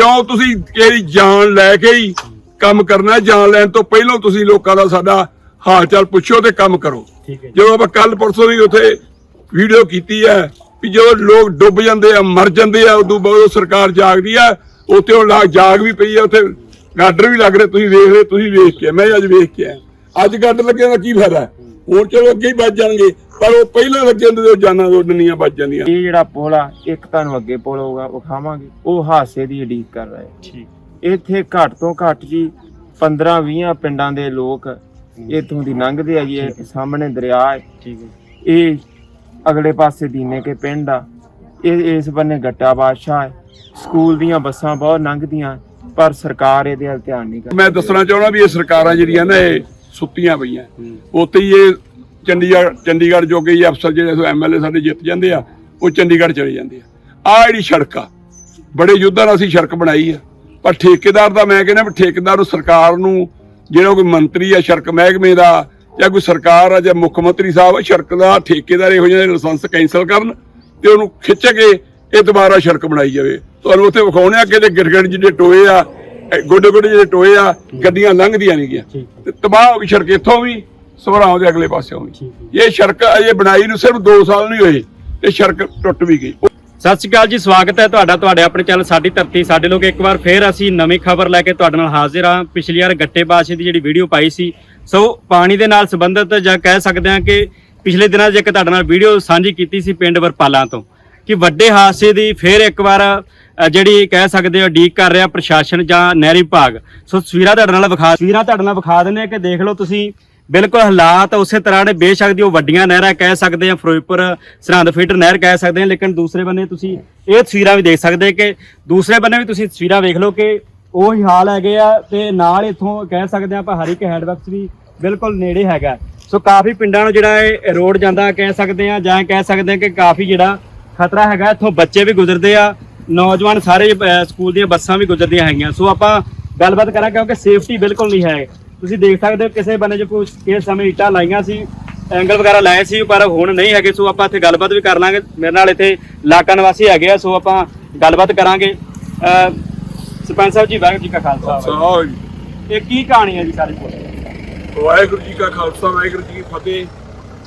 ਕਿਉਂ ਤੁਸੀਂ ਕਿਹੜੀ ਜਾਨ ਲੈ ਕੇ ਹੀ ਕੰਮ ਕਰਨਾ? ਜਾਨ ਲੈਣ ਤੋਂ ਪਹਿਲਾਂ ਤੁਸੀਂ ਲੋਕਾਂ ਦਾ ਸਾਡਾ ਹਾਲ ਚਾਲ ਪੁੱਛੋ ਤੇ ਕੰਮ ਕਰੋ ਜਦੋਂ ਆਪਾਂ ਕੱਲ ਪਰਸੋਂ ਵੀ ਉੱਥੇ ਵੀਡੀਓ ਕੀਤੀ ਹੈ ਵੀ ਜਦੋਂ ਲੋਕ ਡੁੱਬ ਜਾਂਦੇ ਆ ਮਰ ਜਾਂਦੇ ਆ ਉਦੋਂ ਬਾਅਦ ਸਰਕਾਰ ਜਾਗਦੀ ਆ ਉੱਥੇ ਉਹ ਲਾ- ਜਾਗ ਵੀ ਪਈ ਆ ਉੱਥੇ ਗਾਡਰ ਵੀ ਲੱਗ ਰਹੇ ਤੁਸੀਂ ਵੇਖ ਰਹੇ ਤੁਸੀਂ ਵੇਖ ਕੇ ਮੈਂ ਅੱਜ ਵੇਖ ਕੇ ਅੱਜ ਗਾਡਰ ਲੱਗਿਆ ਦਾ ਕੀ ਫਾਇਦਾ? ਹੁਣ ਚਲੋ ਅੱਗੇ ਹੀ ਵੱਜ ਜਾਣਗੇ ਪਰ ਉਹ ਪਹਿਲਾਂ ਲੱਗੇ ਹੁੰਦੇ ਤੇ ਉਹ ਜਾਨਾਂ ਉੱਡਣੀਆਂ ਵੱਜ ਜਾਂਦੀਆਂ। ਇਹ ਜਿਹੜਾ ਪੁਲ ਆ ਇੱਕ ਤੁਹਾਨੂੰ ਅੱਗੇ ਪੁਲ ਹੋਊਗਾ ਵਿਖਾਵਾਂਗੇ। ਉਹ ਹਾਸੇ ਦੀ ਉਡੀਕ ਕਰ ਰਿਹਾ ਹੈ ਠੀਕ। ਇੱਥੇ ਘੱਟ ਤੋਂ ਘੱਟ ਜੀ 15-20 ਪਿੰਡਾਂ ਦੇ ਲੋਕ ਇੱਥੋਂ ਦੀ ਲੰਘਦੇ ਆ ਜੀ ਇਹ ਸਾਹਮਣੇ ਦਰਿਆ ਹੈ। ਠੀਕ ਹੈ। ਇਹ ਅਗਲੇ ਪਾਸੇ ਦੀਨੇ ਕੇ ਪਿੰਡ ਆ। ਇਹ ਇਸ ਬੰਨੇ ਗੱਟਾ ਬਾਦਸ਼ਾਹ ਹੈ। ਸਕੂਲ ਦੀਆਂ ਬੱਸਾਂ ਬਹੁਤ ਲੰਘਦੀਆਂ ਪਰ ਸਰਕਾਰ ਇਹਦੇ ਵੱਲ ਧਿਆਨ ਨਹੀਂ ਕਰਦੀ। ਮੈਂ ਦੱਸਣਾ ਚਾਹੁੰਦਾ ਵੀ ਇਹ ਸਰਕਾਰਾਂ ਜਿਹੜੀਆਂ ਨੇ ਇਹ ਸੁੱਤੀਆਂ ਪਈਆਂ। ਉੱਥੇ ਹੀ ਇਹ ਚੰਡੀਗੜ੍ਹ ਚੰਡੀਗੜ੍ਹ ਜੋਗੇ ਹੀ ਅਫਸਰ ਜਿਹੜੇ ਐਮਐਲਏ ਸਾਡੇ ਜਿੱਤ ਜਾਂਦੇ ਆ ਉਹ ਚੰਡੀਗੜ੍ਹ ਚਲੇ ਜਾਂਦੇ ਆ। ਆ ਜਿਹੜੀ ਸੜਕ ਆ ਬੜੇ ਯੁੱਧਾਂ ਨਾਲ ਅਸੀਂ ਸੜਕ ਬਣਾਈ ਆ। ਪਰ ਠੇਕੇਦਾਰ ਦਾ ਮੈਂ ਕਹਿੰਦਾ ਵੀ ਠੇਕੇਦਾਰ ਨੂੰ ਸਰਕਾਰ ਨੂੰ ਜਿਹੜਾ ਕੋਈ ਮੰਤਰੀ ਆ ਸੜਕ ਮਹਿਕਮੇ ਦਾ ਜਾਂ ਕੋਈ ਸਰਕਾਰ ਆ ਜਾਂ ਮੁੱਖ ਮੰਤਰੀ ਸਾਹਿਬ ਸੜਕ ਦਾ ਠੇਕੇਦਾਰ ਇਹੋ ਜਿਹੇ ਲਾਇਸੈਂਸ ਕੈਂਸਲ ਕਰਨ ਤੇ ਉਹਨੂੰ ਖਿੱਚ ਕੇ ਇਹ ਦੁਬਾਰਾ ਸੜਕ ਬਣਾਈ ਜਾਵੇ। ਤੁਹਾਨੂੰ ਉੱਥੇ ਵਿਖਾਉਣੇ ਆ ਕਿ ਤੇ ਗਿਰਗੜ ਜਿਹੜੇ ਟੋਏ ਆ ਗੋਡੇ ਗੋਡੇ ਜਿਹੜੇ ਟੋਏ ਆ ਗੱਡੀਆਂ ਲੰਘਦੀਆਂ ਨਹੀਂ ਗਿਆ। ਤੇ ਤਬਾਹ ਹੋ ਗਈ ਸੜਕ ਇੱਥੋਂ ਵੀ ਸਵਰਾਉਂ ਦੇ ਅਗਲੇ ਪਾਸਿਓਂ ਵੀ। ਇਹ ਸੜਕ ਅਜੇ ਬਣਾਈ ਨੂੰ ਸਿਰਫ 2 ਸਾਲ ਨਹੀਂ ਹੋਏ ਤੇ ਸੜਕ ਟੁੱਟ ਵੀ ਗਈ। ਸਤਿ ਸ਼੍ਰੀ ਅਕਾਲ ਜੀ ਸਵਾਗਤ ਹੈ ਤੁਹਾਡਾ ਤੁਹਾਡੇ ਆਪਣੇ ਚੈਨਲ ਸਾਡੀ ਧਰਤੀ ਸਾਡੇ ਲੋਕ ਇੱਕ ਵਾਰ ਫੇਰ ਅਸੀਂ ਨਵੀਂ ਖਬਰ ਲੈ ਕੇ ਤੁਹਾਡੇ ਨਾਲ ਹਾਜ਼ਰ ਹਾਂ। ਪਿਛਲੀ ਵਾਰ ਗੱਟੇ ਬਾਸ਼ੇ ਦੀ ਜਿਹੜੀ ਵੀਡੀਓ ਪਾਈ ਸੀ ਸੋ ਪਾਣੀ ਦੇ ਨਾਲ ਸੰਬੰਧਿਤ ਜਾਂ ਕਹਿ ਸਕਦੇ ਹਾਂ ਕਿ ਪਿਛਲੇ ਦਿਨਾਂ 'ਚ ਇੱਕ ਤੁਹਾਡੇ ਨਾਲ ਵੀਡੀਓ ਸਾਂਝੀ ਕੀਤੀ ਸੀ ਪਿੰਡ ਵਰਪਾਲਾਂ ਤੋਂ। ਕਿ ਵੱਡੇ ਹਾਦਸੇ ਦੀ ਫੇਰ ਇੱਕ ਵਾਰ ਜਿਹੜੀ ਕਹਿ ਸਕਦੇ ਹੋ ਡੀਕ ਕਰ ਰਿਹਾ ਪ੍ਰਸ਼ਾਸਨ ਜਾਂ ਨਹਿਰੀ ਵਿਭਾਗ। ਸੋ ਤਸਵੀਰਾਂ ਤੁਹਾਡੇ ਨਾਲ ਵਿਖਾ ਤਸਵੀਰਾਂ ਤੁਹਾਡੇ ਨਾਲ ਵਿਖਾ ਦਿੰਦੇ ਹਾਂ ਕਿ ਦੇਖ ਲਓ ਤੁਸੀਂ, ਬਿਲਕੁਲ ਹਾਲਾਤ ਉਸੇ ਤਰ੍ਹਾਂ ਨੇ। ਬੇਸ਼ੱਕ ਦੀ ਉਹ ਵੱਡੀਆਂ ਨਹਿਰਾਂ ਕਹਿ ਸਕਦੇ ਆ ਫਿਰੋਜ਼ਪੁਰ, ਸਰਹੰਦ ਫੀਡਰ ਨਹਿਰ ਕਹਿ ਸਕਦੇ ਆ ਲੇਕਿਨ ਦੂਸਰੇ ਬੰਨੇ ਤੁਸੀਂ ਇਹ ਤਸਵੀਰਾਂ ਵੀ ਦੇਖ ਸਕਦੇ ਕਿ ਦੂਸਰੇ ਬੰਨੇ ਵੀ ਤੁਸੀਂ ਤਸਵੀਰਾਂ ਵੇਖ ਲਓ ਕਿ ਉਹੀ ਹਾਲ ਹੈਗੇ ਆ ਤੇ ਨਾਲ ਇੱਥੋਂ ਕਹਿ ਸਕਦੇ ਆ ਆਪਾਂ ਹਰ ਇੱਕ ਹੈਡਵਰਕਸ ਵੀ ਬਿਲਕੁਲ ਨੇੜੇ ਹੈਗਾ। ਸੋ ਕਾਫੀ ਪਿੰਡਾਂ ਨੂੰ ਜਿਹੜਾ ਇਹ ਰੋਡ ਜਾਂਦਾ ਕਹਿ ਸਕਦੇ ਆ ਜਾਂ ਕਹਿ ਸਕਦੇ ਆ ਕਿ ਕਾਫੀ ਜਿਹੜਾ ਖਤਰਾ ਹੈਗਾ ਇੱਥੋਂ ਬੱਚੇ ਵੀ ਗੁਜ਼ਰਦੇ ਆ ਨੌਜਵਾਨ ਸਾਰੇ ਅਹ, ਸਕੂਲ ਦੀਆਂ ਬੱਸਾਂ ਵੀ ਗੁਜ਼ਰਦੀਆਂ ਹੈਗੀਆਂ। ਸੋ ਆਪਾਂ ਗੱਲਬਾਤ ਕਰਾਂ ਕਿਉਂਕਿ ਸੇਫਟੀ ਬਿਲਕੁਲ ਨਹੀਂ ਹੈ। ਤੁਸੀਂ ਦੇਖ ਸਕਦੇ ਹੋ ਕਿਸੇ ਬੰਨੇ 'ਚ ਕੁਝ ਕਿਸੇ ਸਮੇਂ ਇੱਟਾਂ ਲਾਈਆਂ ਸੀ ਐਂਗਲ ਵਗੈਰਾ ਲਾਏ ਸੀ ਪਰ ਹੁਣ ਨਹੀਂ ਹੈਗੇ। ਸੋ ਆਪਾਂ ਇੱਥੇ ਗੱਲਬਾਤ ਵੀ ਕਰ ਲਾਂਗੇ। ਮੇਰੇ ਨਾਲ ਇੱਥੇ ਇਲਾਕਾ ਨਿਵਾਸੀ ਹੈਗੇ ਆ ਸੋ ਆਪਾਂ ਗੱਲਬਾਤ ਕਰਾਂਗੇ। ਅਹ, ਸਰਪੰਚ ਸਾਹਿਬ ਜੀ ਵਾਹਿਗੁਰੂ ਜੀ ਕਾ ਖਾਲਸਾ। ਸਾਹ ਇਹ ਕੀ ਕਹਾਣੀ ਹੈ ਜੀ ਸਾਰੀ? ਵਾਹਿਗੁਰੂ ਜੀ ਕਾ ਖਾਲਸਾ ਵਾਹਿਗੁਰੂ ਜੀ ਕੀ ਫਤਿਹ।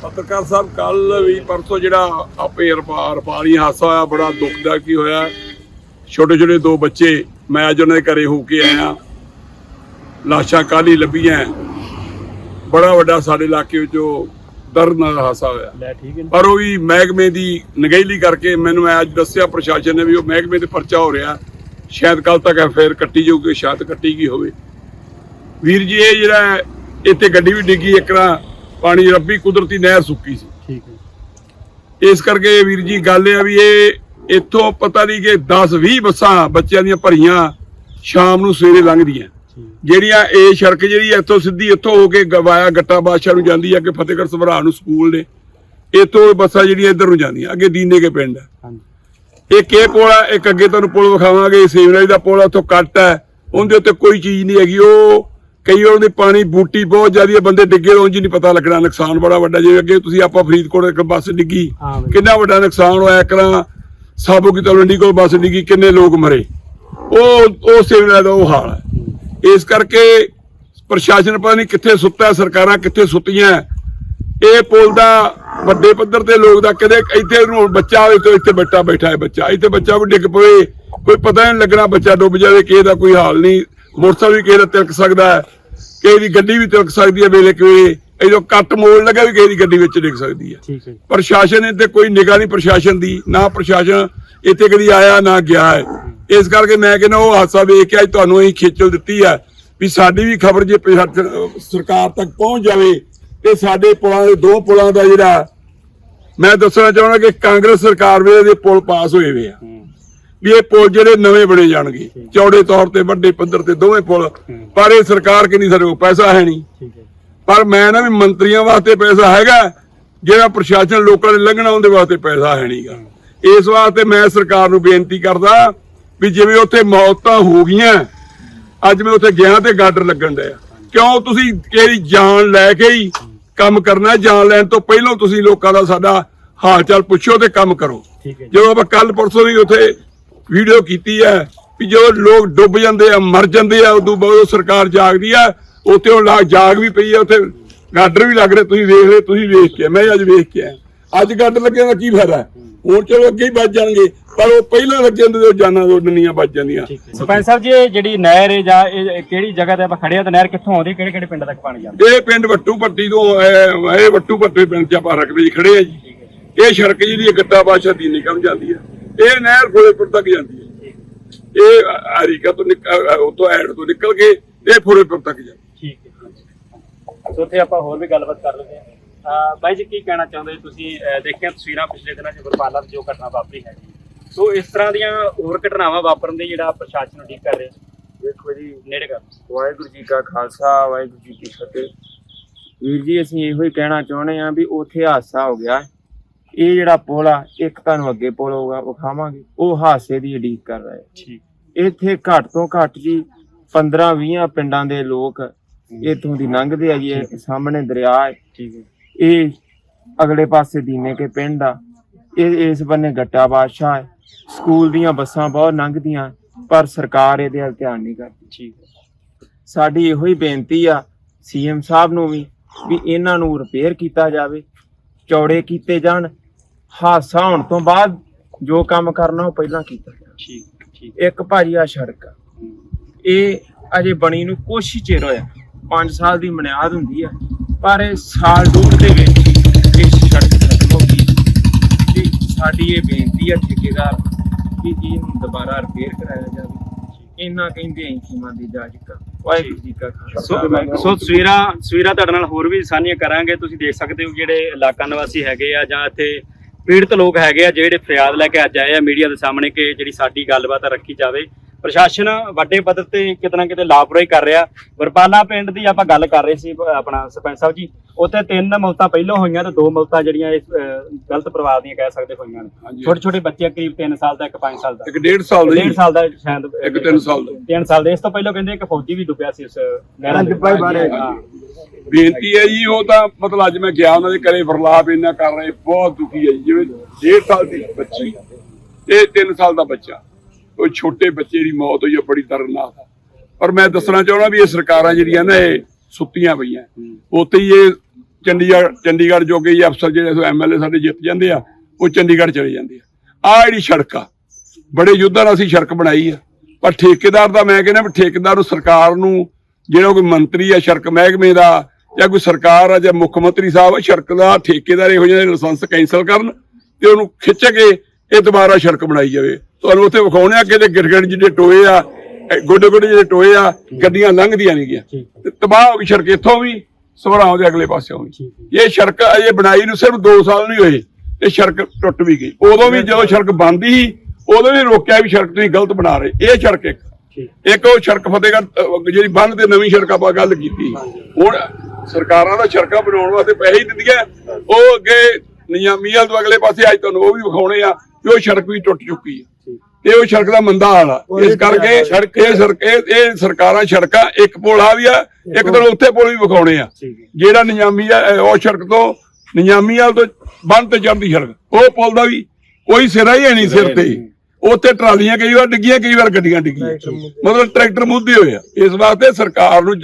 ਪੱਤਰਕਾਰ ਸਾਹਿਬ ਕੱਲ ਵੀ ਪਰਸੋਂ ਜਿਹੜਾ ਆਪੇ ਰਪਾਰ ਪਾਣੀ ਹਾਸਾ ਹੋਇਆ ਬੜਾ ਦੁਖਦਾ ਕੀ ਹੋਇਆ। ਛੋਟੇ ਛੋਟੇ ਦੋ ਬੱਚੇ ਮੈਂ ਅੱਜ ਉਹਨਾਂ ਦੇ ਘਰੇ ਹੋ ਕੇ ਆਇਆ। ਲਾਸ਼ਾਂ ਕੱਲ੍ਹ ਹੀ ਲੱਭੀਆਂ। ਬੜਾ ਵੱਡਾ ਸਾਡੇ ਇਲਾਕੇ ਵਿੱਚ ਉਹ ਦਰਦ ਨਾਲ ਹਾਸਾ ਹੋਇਆ। ਪਰ ਉਹ ਵੀ ਮਹਿਕਮੇ ਦੀ ਨਗਹਿਲੀ ਕਰਕੇ ਮੈਨੂੰ ਅੱਜ ਦੱਸਿਆ ਪ੍ਰਸ਼ਾਸਨ ਨੇ ਵੀ ਉਹ ਮਹਿਕਮੇ ਤੇ ਪਰਚਾ ਹੋ ਰਿਹਾ। ਸ਼ਾਇਦ ਕੱਲ ਤੱਕ ਐਫਆਈਆਰ ਕੱਟੀ ਜਾਊਗੀ ਸ਼ਾਇਦ ਕੱਟੀ ਗਈ ਹੋਵੇ। ਵੀਰ ਜੀ ਇਹ ਜਿਹੜਾ ਇੱਥੇ ਗੱਡੀ ਵੀ ਡਿੱਗੀ ਇੱਕਰਾ ਪਾਣੀ ਰੱਬੀ ਕੁਦਰਤੀ ਨਹਿਰ ਸੁੱਕੀ ਸੀ। ਠੀਕ ਹੈ। ਇਸ ਕਰਕੇ ਵੀਰ ਜੀ ਗੱਲ ਇਹ ਆ ਵੀ ਇਹ ਇੱਥੋਂ ਪਤਾ ਨਹੀਂ ਕਿ 10 20 ਬੱਸਾਂ ਬੱਚਿਆਂ ਦੀਆਂ ਭਰੀਆਂ ਸ਼ਾਮ ਨੂੰ ਸਵੇਰੇ ਲੰਘਦੀਆਂ। ਜਿਹੜੀਆਂ ਇਹ ਸੜਕ ਜਿਹੜੀ ਇੱਥੋਂ ਸਿੱਧੀ ਇੱਥੋਂ ਹੋ ਕੇ ਗਵਾਇਆ ਗੱਟਾ ਬਾਦਸ਼ਾਹ ਨੂੰ ਜਾਂਦੀ ਹੈ ਕਿ ਫਤਿਹਗੜ੍ਹ ਸਭਰਾ ਨੂੰ ਸਕੂਲ ਨੇ। ਇੱਥੋਂ ਬੱਸਾਂ ਜਿਹੜੀਆਂ ਇੱਧਰ ਨੂੰ ਜਾਂਦੀਆਂ ਅੱਗੇ ਦੀਨੇ ਕੇ ਪਿੰਡ। ਹੈ ਇੱਕ ਇਹ ਪੁਲ ਆ ਇੱਕ ਅੱਗੇ ਤੁਹਾਨੂੰ ਪੁਲ ਵਿਖਾਵਾਂਗੇ ਸੇਵਰਾਜ ਦਾ ਪੁਲ ਉੱਥੋਂ ਕੱਟ ਹੈ ਉਹਦੇ ਉੱਤੇ ਕੋਈ ਚੀਜ਼ ਨਹੀਂ ਹੈਗੀ ਉਹ ਕਈ ਵਾਰ ਉਹਦੀ ਪਾਣੀ ਬੂਟੀ ਬਹੁਤ ਜ਼ਿਆਦੀ ਹੈ ਬੰਦੇ ਡਿੱਗੇ ਉਂਝ ਨਹੀਂ ਪਤਾ ਲੱਗਣਾ ਨੁਕਸਾਨ ਬੜਾ ਵੱਡਾ। ਜਿਵੇਂ ਅੱਗੇ ਤੁਸੀਂ ਆਪਾਂ ਫਰੀਦਕੋਟ ਇੱਕ ਬੱਸ ਡਿੱਗੀ। ਕਿੰਨਾ ਵੱਡਾ ਨੁਕਸਾਨ ਹੋਇਆ ਇਕਰਾਂ ਸਾਬੋ ਕੀ ਤਲਵੰਡੀ ਕੋਲ ਬੱਸ ਡਿੱਗੀ ਕਿੰਨੇ ਲੋਕ ਮਰੇ। ਉਹ ਉਹ ਸੇਵਰਾਜ ਦਾ ਉਹ ਹਾਲ ਹੈ। ਇਸ ਕਰਕੇ ਪ੍ਰਸ਼ਾਸਨ ਪਤਾ ਨਹੀਂ ਕਿੱਥੇ ਸੁੱਤਾ ਹੈ, ਸਰਕਾਰਾਂ ਕਿੱਥੇ ਸੁੱਤੀਆਂ। ਇਹ ਪੁਲ ਦਾ ਵੱਡੇ ਪੱਧਰ ਤੇ ਲੋਕ ਦਾ ਕਦੇ ਇੱਥੇ ਨੂੰ ਬੱਚਾ ਹੋਵੇ ਤੇ ਇੱਥੇ ਬੱਚਾ ਬੈਠਾ ਹੈ ਬੱਚਾ। ਇੱਥੇ ਬੱਚਾ ਕੋਈ ਡਿੱਗ ਪਵੇ ਕੋਈ ਪਤਾ ਨਹੀਂ ਲੱਗਣਾ ਬੱਚਾ ਡੁੱਬ ਜਾਵੇ ਕਿਸੇ ਦਾ ਕੋਈ ਹਾਲ ਨਹੀਂ। ਮੋਟਰਸਾਈਕਲ ਵੀ ਕਿਸੇ ਦਾ ਤਿਲਕ ਸਕਦਾ ਹੈ ਕਿਸੇ ਦੀ ਗੱਡੀ ਵੀ ਤਿਲਕ ਸਕਦੀ ਹੈ ਵੇਲੇ ਕਿਵੇਂ ਇਹਦੋਂ ਕੱਟ ਮੋੜ ਲੱਗਾ ਵੀ ਕਿਸੇ ਦੀ ਗੱਡੀ ਵਿੱਚ ਡਿੱਗ ਸਕਦੀ ਹੈ। ਪ੍ਰਸ਼ਾਸਨ ਇੱਥੇ ਕੋਈ ਨਿਗਾਹ ਨਹੀਂ ਪ੍ਰਸ਼ਾਸਨ ਦੀ ਨਾ ਪ੍ਰਸ਼ਾਸਨ ਇੱਥੇ ਕਦੀ ਆਇਆ ਨਾ ਗਿਆ ਹੈ। ਇਸ ਕਰਕੇ ਮੈਂ ਕਹਿੰਦਾ ਉਹ ਹਾਦਸਾ ਵੇਖ ਕੇ ਅੱਜ ਤੁਹਾਨੂੰ ਅਸੀਂ ਖੇਚਲ ਦਿੱਤੀ ਹੈ ਵੀ ਸਾਡੀ ਵੀ ਖਬਰ ਜੇ ਸਰਕਾਰ ਤੱਕ ਪਹੁੰਚ ਜਾਵੇ ਤੇ ਸਾਡੇ ਪੁਲਾਂ ਦੇ ਦੋ ਪੁਲਾਂ ਦਾ ਜਿਹੜਾ ਮੈਂ ਦੱਸਣਾ ਚਾਹੁੰਦਾ ਕਿ ਕਾਂਗਰਸ ਸਰਕਾਰ ਵੇਲੇ ਦੇ ਪੁਲ ਪਾਸ ਹੋਏ ਵੇ ਆ। ਵੀ ਇਹ ਪੁਲ ਜਿਹੜੇ ਨਵੇਂ ਬਣੇ ਜਾਣਗੇ ਚੌੜੇ ਤੌਰ ਤੇ ਵੱਡੇ ਪੱਧਰ ਤੇ ਦੋਵੇਂ ਪੁਲ ਪਰ ਇਹ ਸਰਕਾਰ ਕਿ ਨਹੀਂ ਸਾਡੇ ਕੋਲ ਪੈਸਾ ਹੈ ਨਹੀਂ। ਪਰ ਮੈਂ ਨਾ ਵੀ ਮੰਤਰੀਆਂ ਵਾਸਤੇ ਪੈਸਾ ਹੈਗਾ ਜਿਹੜਾ ਪ੍ਰਸ਼ਾਸਨ ਲੋਕਾਂ ਨੇ ਲੰਘਣਾ ਉਹਦੇ ਵਾਸਤੇ ਪੈਸਾ ਹੈ ਨਹੀਂਗਾ। ਇਸ ਵਾਸਤੇ ਮੈਂ ਸਰਕਾਰ ਨੂੰ ਬੇਨਤੀ ਕਰਦਾ ਵੀ ਜਿਵੇਂ ਉੱਥੇ ਮੌਤਾਂ ਹੋ ਗਈਆਂ ਅੱਜ ਮੈਂ ਉੱਥੇ ਗਿਆ ਤੇ ਗਾਡਰ ਲੱਗਣ ਡਿਆ। ਕਿਉਂ ਤੁਸੀਂ ਕਿਹੜੀ ਜਾਨ ਲੈ ਕੇ ਹੀ ਕੰਮ ਕਰਨਾ ਜਾਨ ਲੈਣ ਤੋਂ ਪਹਿਲਾਂ ਤੁਸੀਂ ਲੋਕਾਂ ਦਾ ਸਾਡਾ ਹਾਲ ਚਾਲ ਪੁੱਛੋ ਤੇ ਕੰਮ ਕਰੋ। ਜਦੋਂ ਆਪਾਂ ਕੱਲ ਪਰਸੋਂ ਵੀ ਉੱਥੇ ਵੀਡੀਓ ਕੀਤੀ ਹੈ ਵੀ ਜਦੋਂ ਲੋਕ ਡੁੱਬ ਜਾਂਦੇ ਆ ਮਰ ਜਾਂਦੇ ਆ ਉਦੋਂ ਬਾਅਦ ਸਰਕਾਰ ਜਾਗਦੀ ਆ ਉੱਥੇ ਉਹ ਲਾ- ਜਾਗ ਵੀ ਪਈ ਆ ਉੱਥੇ ਗਾਡਰ ਵੀ ਲੱਗ ਰਹੇ ਤੁਸੀਂ ਵੇਖ ਰਹੇ ਤੁਸੀਂ ਵੇਖ ਕੇ। ਮੈਂ ਅੱਜ ਵੇਖ ਕੇ ਆਇਆ। ਅੱਜ ਗਾਡਰ ਲੱਗਿਆ ਦਾ ਕੀ ਫਾਇਦਾ? ਹੈ? ਹੁਣ ਚਲੋ ਅੱਗੇ ਹੀ ਵੱਜ ਜਾਣਗੇ ਪਰ ਉਹ ਪਹਿਲਾਂ ਲੱਗੇ ਹੁੰਦੇ ਉਹ ਜਾਨਾਂ ਉੱਡਣੀਆਂ ਵੱਜ ਜਾਂਦੀਆਂ। ਸਰਪੰਚ ਸਾਹਿਬ ਜੀ ਇਹ ਜਿਹੜੀ ਨਹਿਰ ਹੈ ਜਾਂ ਇਹ ਕਿਹੜੀ ਜਗ੍ਹਾ ਤੇ ਆਪਾਂ ਖੜੇ ਆ ਤੇ ਨਹਿਰ ਕਿੱਥੋਂ ਆਉਂਦੀ ਕਿਹੜੇ ਕਿਹੜੇ ਪਿੰਡ ਤੱਕ ਪਾਣੀ ਜਾਂਦਾ? ਇਹ ਪਿੰਡ ਵੱਟੂ ਪੱਟੀ ਤੋਂ ਇਹ ਵੱਟੂ ਪੱਟੀ ਪਿੰਡ ਚ ਆਪਾਂ ਰਕਬੇ 'ਚ ਖੜੇ ਆ ਜੀ। ਇਹ ਸੜਕ ਜਿਹੜੀ ਗੱਟਾ ਬਾਦਸ਼ਾਹ ਦੀ ਨਿਕਲ ਜਾਂਦੀ ਹੈ। ਇਹ ਨਹਿਰ ਫੁਰੇਪੁਰ ਤੱਕ ਜਾਂਦੀ ਹੈ। ਇਹ ਹਰੀਕਾ ਤੋਂ ਨਿਕਲ ਉਤੋਂ ਐਡ ਤੋਂ ਨਿਕਲ ਕੇ ਇਹ ਫੁਰੇਪੁਰ ਤੱਕ ਜਾਂਦੀ ਠੀਕ ਹੈ ਸੋ ਉੱਥੇ ਆਪਾਂ ਹੋਰ ਵੀ ਗੱਲਬਾਤ ਕਰ ਲੈਂਦੇ ਹਾਂ। ਬਾਈ ਜੀ ਕੀ ਕਹਿਣਾ ਚਾਹੁੰਦੇ? ਤੁਸੀਂ ਦੇਖਿਆ ਤਸਵੀਰਾਂ ਪਿਛਲੇ ਦਿਨਾਂ 'ਚ ਵਰਪਾਲਾ ਦੀ ਜੋ ਘਟਨਾ ਵਾਪਰੀ ਹੈ ਸੋ ਇਸ ਤਰ੍ਹਾਂ ਦੀਆਂ ਹੋਰ ਘਟਨਾਵਾਂ ਵਾਪਰਨ ਦੀ ਜਿਹੜਾ ਪ੍ਰਸ਼ਾਸਨ ਉਡੀਕ ਕਰ ਰਿਹਾ? ਦੇਖੋ ਜੀ ਨੇੜੇ ਕਰ। ਵਾਹਿਗੁਰੂ ਜੀ ਕਾ ਖਾਲਸਾ ਵਾਹਿਗੁਰੂ ਜੀ ਕੀ ਫਤਿਹ। ਵੀਰ ਜੀ ਅਸੀਂ ਇਹੋ ਹੀ ਕਹਿਣਾ ਚਾਹੁੰਦੇ ਆ ਵੀ ਉੱਥੇ ਹਾਦਸਾ ਹੋ ਗਿਆ। ਇਹ ਜਿਹੜਾ ਪੁਲ ਆ ਇੱਕ ਤੁਹਾਨੂੰ ਅੱਗੇ ਪੁਲ ਹੋਊਗਾ ਵਿਖਾਵਾਂਗੇ। ਉਹ ਹਾਦਸੇ ਦੀ ਉਡੀਕ ਕਰ ਰਹੇ ਠੀਕ। ਇੱਥੇ ਘੱਟ ਤੋਂ ਘੱਟ ਜੀ 15 20 ਪਿੰਡਾਂ ਦੇ ਲੋਕ ਇੱਥੋਂ ਦੀ ਲੰਘਦੇ ਆ ਜੀ ਇਹ ਸਾਹਮਣੇ ਦਰਿਆ ਹੈ। ਠੀਕ ਹੈ। ਇਹ ਅਗਲੇ ਪਾਸੇ ਦੀਨੇ ਕੇ ਪਿੰਡ ਆ। ਇਹ ਇਸ ਬੰਨੇ ਗੱਟਾ ਬਾਦਸ਼ਾਹ ਹੈ। ਸਕੂਲ ਦੀਆਂ ਬੱਸਾਂ ਬਹੁਤ ਲੰਘਦੀਆਂ ਪਰ ਸਰਕਾਰ ਇਹਦੇ ਵੱਲ ਧਿਆਨ ਨਹੀਂ ਕਰਦੀ। ਠੀਕ ਹੈ। ਸਾਡੀ ਇਹੋ ਹੀ ਬੇਨਤੀ ਆ ਸੀਐਮ ਸਾਹਿਬ ਨੂੰ ਵੀ ਵੀ ਇਹਨਾਂ ਨੂੰ ਰਿਪੇਅਰ ਕੀਤਾ ਜਾਵੇ ਚੌੜੇ ਕੀਤੇ ਜਾਣ ਹਾਦਸਾ ਹੋਣ ਤੋਂ ਬਾਅਦ ਜੋ ਕੰਮ ਕਰਨਾ ਉਹ ਪਹਿਲਾਂ ਕੀਤਾ ਠੀਕ ਠੀਕ। ਇੱਕ ਭਾਜੀ ਆ ਸੜਕ। ਆ। ਇਹ ਅਜੇ ਬਣੀ ਨੂੰ ਕੁਛ ਹੀ ਚਿਰ ਹੋਇਆ। 5 ਸਾਲ ਦੀ ਮਨਿਆਦ ਹੁੰਦੀ ਆ। ਪਰ ਇਹ ਸਾਲ ਡੂਢ ਦੇ ਵਿੱਚ ਇਹ ਸੜਕ ਖਤਮ ਹੋ ਗਈ। ਤੇ ਸਾਡੀ ਇਹ ਬੇਨਤੀ ਆ ਠੇਕੇਦਾਰ ਕਿ ਇਹਨੂੰ ਦੁਬਾਰਾ ਰਿਪੇਅਰ ਕਰਾਇਆ ਜਾਵੇ। ਇਹਨਾਂ ਕਹਿੰਦੇ ਆਂ ਕਿ ਮੰਨ ਦੀ ਜਾਜਕ ਵਾਹਿਗੁਰੂ ਜੀ ਕਾ ਸੋ ਖਾਲਸਾ। ਸੋ ਤਸਵੀਰਾਂ ਤਸਵੀਰਾਂ ਤੁਹਾਡੇ ਨਾਲ ਹੋਰ ਵੀ ਸਾਂਝੀਆਂ ਕਰਾਂਗੇ। ਤੁਸੀਂ ਦੇਖ ਸਕਦੇ ਹੋ ਜਿਹੜੇ ਇਲਾਕਾ ਨਿਵਾਸੀ ਹੈਗੇ ਆ ਜਾਂ ਇੱਥੇ ਪੀੜਤ ਲੋਕ ਹੈਗੇ ਆ ਜਿਹੜੇ ਫਰਿਆਦ ਲੈ ਕੇ ਅੱਜ ਆਏ ਆ ਮੀਡੀਆ ਦੇ ਸਾਹਮਣੇ ਕਿ ਜਿਹੜੀ ਸਾਡੀ ਗੱਲਬਾਤ ਆ ਰੱਖੀ ਜਾਵੇ। ਪ੍ਰਸ਼ਾਸਨ ਵੱਡੇ ਪੱਧਰ ਤੇ ਕਿਤੇ ਨਾ ਕਿਤੇ ਲਾਪਰਵਾਹੀ ਕਰ ਰਿਹਾ। ਵਰਪਾਲਾ ਪਿੰਡ ਦੀ ਆਪਾਂ ਗੱਲ ਕਰ ਰਹੇ ਸੀ ਆਪਣਾ ਸਰਪੰਚ ਸਾਹਿਬ ਜੀ। ਉੱਥੇ ਤਿੰਨ ਮੌਤਾਂ ਪਹਿਲਾਂ ਹੋਈਆਂ ਤੇ ਦੋ ਮੌਤਾਂ ਜਿਹੜੀਆਂ ਇਸ ਗਲਤ ਪਰਿਵਾਰ ਦੀਆਂ ਕਹਿ ਸਕਦੇ ਹੋਈਆਂ ਨੇ। ਛੋਟੇ ਛੋਟੇ ਬੱਚੇ ਕਰੀਬ 3 ਸਾਲ ਦਾ ਇੱਕ 5 ਸਾਲ ਦਾ। ਇੱਕ ਡੇਢ ਸਾਲ ਦਾ ਡੇਢ ਜੀ ਸਾਲ ਦਾ ਸ਼ਾਇਦ ਇੱਕ ਤਿੰਨ ਸਾਲ ਦਾ। ਤਿੰਨ ਸਾਲ ਦੇ। ਇਸ ਤੋਂ ਪਹਿਲਾਂ ਕਹਿੰਦੇ ਇੱਕ ਫੌਜੀ ਵੀ ਡੁੱਬਿਆ ਸੀ ਉਸ ਨਹਿਰਾਂ ਦੇ ਬਾਰੇ। ਬੇਨਤੀ ਹੈ ਜੀ ਉਹ ਤਾਂ ਮਤਲਬ ਅੱਜ ਮੈਂ ਗਿਆ ਉਹਨਾਂ ਦੇ ਘਰੇ ਵਰਲਾਪ ਇੰਨਾ ਕਰ ਰਹੇ ਬਹੁਤ ਦੁਖੀ ਹੈ ਜੀ। ਜਿਵੇਂ ਡੇਢ ਸਾਲ ਦੀ ਬੱਚੀ ਤੇ 3 ਸਾਲ ਦਾ ਬੱਚਾ। ਉਹ ਛੋਟੇ ਬੱਚੇ ਦੀ ਮੌਤ ਹੋਈ ਹੈ ਬੜੀ ਦਰਦਨਾਕ ਆ। ਪਰ ਮੈਂ ਦੱਸਣਾ ਚਾਹੁੰਦਾ ਵੀ ਇਹ ਸਰਕਾਰਾਂ ਜਿਹੜੀਆਂ ਨੇ, ਇਹ ਸੁੱਤੀਆਂ ਪਈਆਂ। ਉੱਥੇ ਹੀ ਇਹ ਚੰਡੀਗੜ੍ਹ ਚੰਡੀਗੜ੍ਹ ਜੋਗੇ ਹੀ ਅਫਸਰ ਜਿਹੜੇ ਐਮਐਲਏ ਸਾਡੇ ਜਿੱਤ ਜਾਂਦੇ ਆ, ਉਹ ਚੰਡੀਗੜ੍ਹ ਚਲੇ ਜਾਂਦੇ ਆ। ਆ ਜਿਹੜੀ ਸੜਕ ਆ, ਬੜੇ ਯੁੱਧਾਂ ਨਾਲ ਅਸੀਂ ਸੜਕ ਬਣਾਈ ਆ। ਪਰ ਠੇਕੇਦਾਰ ਦਾ ਮੈਂ ਕਹਿੰਦਾ ਵੀ ਠੇਕੇਦਾਰ ਨੂੰ ਸਰਕਾਰ ਨੂੰ, ਜਿਹੜਾ ਕੋਈ ਮੰਤਰੀ ਆ ਸੜਕ ਮਹਿਕਮੇ ਦਾ, ਜਾਂ ਕੋਈ ਸਰਕਾਰ ਆ, ਜਾਂ ਮੁੱਖ ਮੰਤਰੀ ਸਾਹਿਬ ਸੜਕ ਦਾ ਠੇਕੇਦਾਰ ਇਹੋ ਜਿਹੇ ਲਾਇਸੈਂਸ ਕੈਂਸਲ ਕਰਨ ਤੇ ਉਹਨੂੰ ਖਿੱਚ ਕੇ ਇਹ ਦੁਬਾਰਾ ਸੜਕ ਬਣਾਈ ਜਾਵੇ। ਤੁਹਾਨੂੰ ਉੱਥੇ ਵਿਖਾਉਣੇ ਆ ਕਿ ਗਿਰਗੜ ਜਿਹੜੇ ਟੋਏ ਆ ਗੋਡੇ ਗੋਡੇ ਜਿਹੜੇ ਟੋਏ ਆ ਗੱਡੀਆਂ ਲੰਘਦੀਆਂ ਨਹੀਂ ਗਿਆ ਤੇ ਤਬਾਹ ਹੋ ਗਈ ਸੜਕ ਇੱਥੋਂ ਵੀ ਸਵਰਾਉਂ ਦੇ ਅਗਲੇ ਪਾਸਿਓਂ ਵੀ। ਇਹ ਸੜਕ ਅਜੇ ਬਣਾਈ ਨੂੰ ਸਿਰਫ 2 ਸਾਲ ਨਹੀਂ ਹੋਏ ਤੇ ਸੜਕ ਟੁੱਟ ਵੀ ਗਈ। ਉਦੋਂ ਵੀ ਜਦੋਂ ਸੜਕ ਬਣਦੀ ਸੀ ਉਦੋਂ ਵੀ ਰੋਕਿਆ ਵੀ ਸੜਕ ਤੁਸੀਂ ਗਲਤ ਬਣਾ ਰਹੇ। ਇਹ ਸੜਕ ਇੱਕ। ਇੱਕ ਉਹ ਸੜਕ ਫਤਿਹਗੜ੍ਹ ਜਿਹੜੀ ਬੰਨ ਤੇ ਨਵੀਂ ਸੜਕ ਆਪਾਂ ਗੱਲ ਕੀਤੀ। ਹੁਣ ਸਰਕਾਰਾਂ ਦਾ ਸੜਕਾਂ ਬਣਾਉਣ ਵਾਸਤੇ ਪੈਸੇ ਹੀ ਦਿੰਦੀਆਂ। ਉਹ ਅੱਗੇ ਨਿਯਾਮੀਆਂ ਤੋਂ ਅਗਲੇ ਪਾਸੇ ਅੱਜ ਤੁਹਾਨੂੰ ਉਹ ਵੀ ਵਿਖਾਉਣੇ ਆ ਕਿ ਉਹ ਸੜਕ ਵੀ ਟੁੱਟ ਚੁੱਕੀ ਆ। ਤੇ ਉਹ ਸੜਕ ਦਾ ਮੰਦਾ ਹਾਲ ਆ। ਇਸ ਕਰਕੇ ਸੜਕ ਇਹ ਸੜਕ ਇਹ ਸਰਕਾਰਾਂ ਸੜਕਾਂ ਇੱਕ ਪੁਲ ਆ ਵੀ ਆ ਇੱਕ ਦਿਨ ਉੱਥੇ ਪੁਲ ਵੀ ਵਿਖਾਉਣੇ ਆ। ਜਿਹੜਾ ਨਿਯਾਮੀ ਆ ਉਹ ਸੜਕ ਤੋਂ ਨਿਯਾਮੀ ਵਾਲ ਤੋਂ ਬੰਦ ਤੇ ਚੜ੍ਹਦੀ ਸੜਕ। ਉਹ ਪੁਲ ਦਾ ਵੀ ਕੋਈ ਸਿਰਾ ਹੀ ਹੈ ਨਹੀਂ ਸਿਰ ਤੇ। ਉੱਥੇ ਟਰਾਲੀਆਂ ਕਈ ਵਾਰ ਡਿੱਗੀਆਂ ਕਈ ਵਾਰ ਗੱਡੀਆਂ ਡਿੱਗੀਆਂ। ਮਤਲਬ ਟਰੈਕਟਰ ਮੁੱਦੇ ਹੋਏ ਆ। ਇਸ ਵਾਸਤੇ ਸਰਕਾਰ ਨੂੰ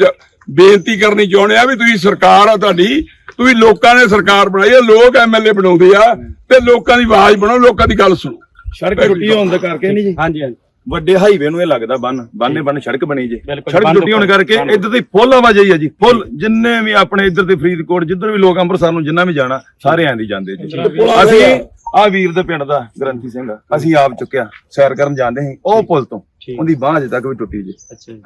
ਬੇਨਤੀ ਕਰਨੀ ਚਾਹੁੰਦੇ ਆ ਵੀ ਤੁਸੀਂ ਸਰਕਾਰ ਆ ਤੁਹਾਡੀ ਤੁਸੀਂ ਲੋਕਾਂ ਨੇ ਸਰਕਾਰ ਬਣਾਈ ਆ ਲੋਕ ਐਮਐਲਏ ਬਣਾਉਂਦੇ ਆ ਤੇ ਲੋਕਾਂ ਦੀ ਆਵਾਜ਼ ਬਣਾਓ ਲੋਕਾਂ ਦੀ ਗੱਲ ਸੁਣੋ। ਸੜਕ ਟੁੱਟੀ ਹੋਣ ਦੇ ਕਰਕੇ ਨਹੀਂ ਜੀ? ਹਾਂਜੀ ਹਾਂਜੀ। ਵੱਡੇ ਹਾਈਵੇ ਨੂੰ ਇਹ ਲੱਗਦਾ ਬੰਨ ਬੰਨੇ ਬੰਨ ਸੜਕ ਬਣੀ ਜੀ। ਸੜਕ ਟੁੱਟੀ ਹੋਣ ਕਰਕੇ ਇੱਧਰ ਦੀ ਫੁੱਲ ਆਵਾਜਾਈ ਹੈ ਜੀ ਫੁੱਲ ਜਿੰਨੇ ਵੀ ਆਪਣੇ ਇੱਧਰ ਦੇ ਫਰੀਦਕੋਟ ਜਿੱਧਰ ਵੀ ਲੋਕ ਅੰਮ੍ਰਿਤਸਰ ਨੂੰ ਜਿੰਨਾ ਵੀ ਜਾਣਾ ਸਾਰੇ ਆਂਦੀ ਜਾਂਦੇ ਜੀ। ਅਸੀਂ ਆ। ਵੀਰ ਦੇ ਪਿੰਡ ਦਾ ਗ੍ਰੰਥੀ ਸਿੰਘ ਅਸੀਂ ਆਪ ਚੁੱਕਿਆ ਸੈਰ ਕਰਨ ਜਾਂਦੇ ਸੀ ਉਹ ਪੁਲ ਤੋਂ। ਉਹਦੀ ਬਾਂਹ ਅਜੇ ਤੱਕ ਵੀ ਟੁੱਟੀ ਜੀ।